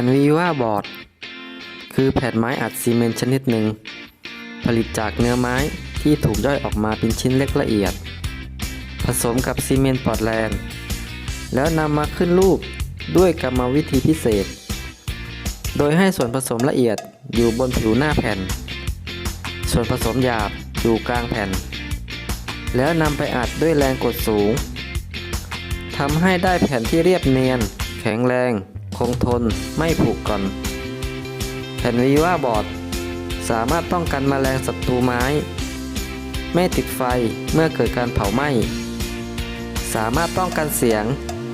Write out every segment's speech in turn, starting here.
ผ่นวีว่าบอร์ด คือแผ่นไม้อัดซีเมนต์ชนิดหนึ่ง ผลิตจากเนื้อไม้ที่ถูกย่อยออกมาเป็นชิ้นเล็กละเอียด ผสมกับซีเมนต์ปอร์ตแลนด์ แล้วนำมาขึ้นรูปด้วยกรรมวิธีพิเศษ โดยให้ส่วนผสมละเอียดอยู่บนผิวหน้าแผ่น ส่วนผสมหยาบอยู่กลางแผ่น แล้วนำไปอัดด้วยแรงกดสูงทำให้ได้แผ่นที่เรียบเนียน แข็งแรง คงทนไม่ผุก่อน แผ่นวีว่าบอร์ด สามารถป้องกันแมลงศัตรูไม้ ไม่ติดไฟเมื่อเกิดการเผาไหม้ สามารถป้องกันเสียง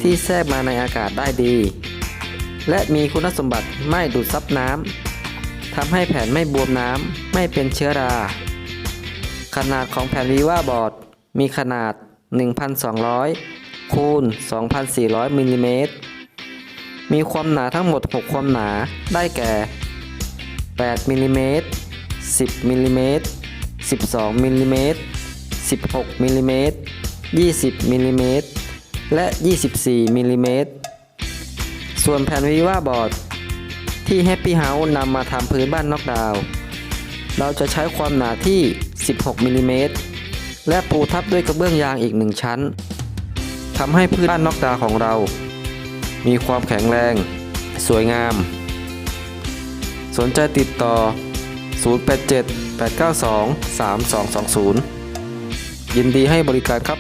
ที่แทรกมาในอากาศได้ดี และมีคุณสมบัติไม่ดูดซับน้ำทำให้แผ่นไม่บวมน้ำไม่เป็นเชื้อรา ขนาดของแผ่นวีว่าบอร์ดมีขนาด 1,200คูณ2,400มิลลิเมตร มีความหนาทั้งหมด 6 ความหนา ได้แก่ 8มิลลิเมตร10มิลลิเมตร12มิลลิเมตร16มิลลิเมตร20มิลลิเมตรและ 24มิลลิเมตรส่วนแผ่นวีว่าบอร์ด ที่ Happy House นำมาทำพื้นบ้านนอกดาว เราจะใช้ความหนาที่ 16มิลลิเมตรและปูทับด้วยกระเบื้องยางอีกหนึ่งชั้นทำให้พื้นบ้านนอกดาวของเรา มีความแข็งแรง สวยงาม สนใจติดต่อ 087 892 3220 ยินดีให้บริการครับ